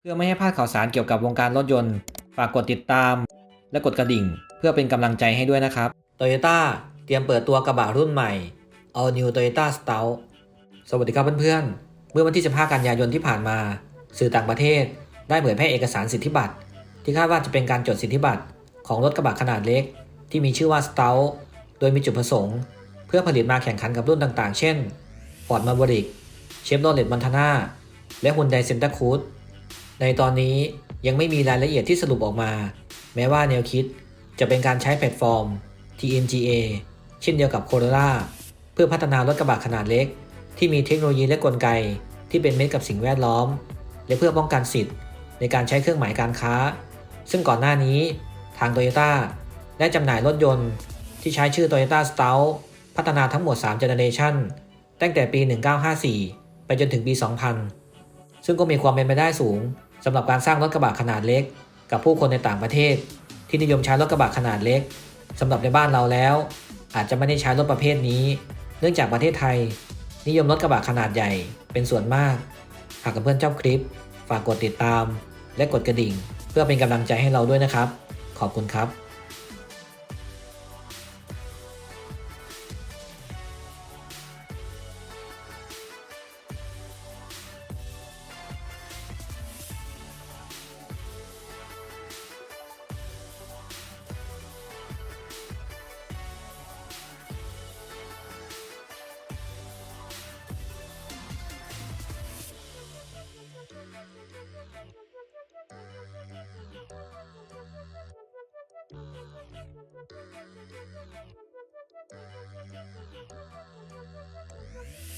เพื่อไม่ให้พลาดข่าวสารเกี่ยวกับวงการรถยนต์ ฝากกดติดตาม และกดกระดิ่ง เพื่อเป็นกำลังใจให้ด้วยนะครับ Toyota เตรียมเปิดตัวกระบะรุ่นใหม่ All New Toyota Stout สวัสดีครับเพื่อนๆ เมื่อวันที่ 15 กันยายนที่ผ่านมา สื่อต่างประเทศได้เผยแพร่เอกสารสิทธิบัตร ที่คาดว่าจะเป็นการจดสิทธิบัตรของรถกระบะขนาดเล็ก ที่มีชื่อว่า Stout โดยมีจุดประสงค์ เพื่อผลิตมาแข่งขันกับรุ่นต่างๆ เช่น Ford Maverick Chevrolet Montana และ Hyundai Santa Cruz ในตอนนี้ยังไม่มีรายละเอียดที่สรุปออกมา แม้ว่าแนวคิดจะเป็นการใช้แพลตฟอร์ม TNGA เช่นเดียวกับ Corolla เพื่อพัฒนารถกระบะขนาดเล็ก ที่มีเทคโนโลยีและกลไกที่เป็นมิตรกับสิ่งแวดล้อม และเพื่อป้องกันสิทธิ์ ในการใช้เครื่องหมายการค้า ซึ่งก่อนหน้านี้ทาง Toyota ได้จำหน่ายรถยนต์ที่ใช้ชื่อ Toyota Stout พัฒนาทั้งหมด 3 Generation ตั้งแต่ปี 1954 ไปจนถึงปี 2000 ซึ่งก็มีความเป็นไปได้สูง สำหรับการสร้างรถกระบะขนาดเล็ก กับผู้คนในต่างประเทศ ที่นิยมใช้รถกระบะขนาดเล็กสำหรับในบ้านเราแล้ว อาจจะไม่ได้ใช้รถประเภทนี้ เนื่องจากประเทศไทย นิยมรถกระบะขนาดใหญ่เป็นส่วนมาก หากเพื่อนชอบคลิป ฝากกดติดตาม และกดกระดิ่ง เพื่อเป็นกำลังใจให้เราด้วยนะครับ ขอบคุณครับ เ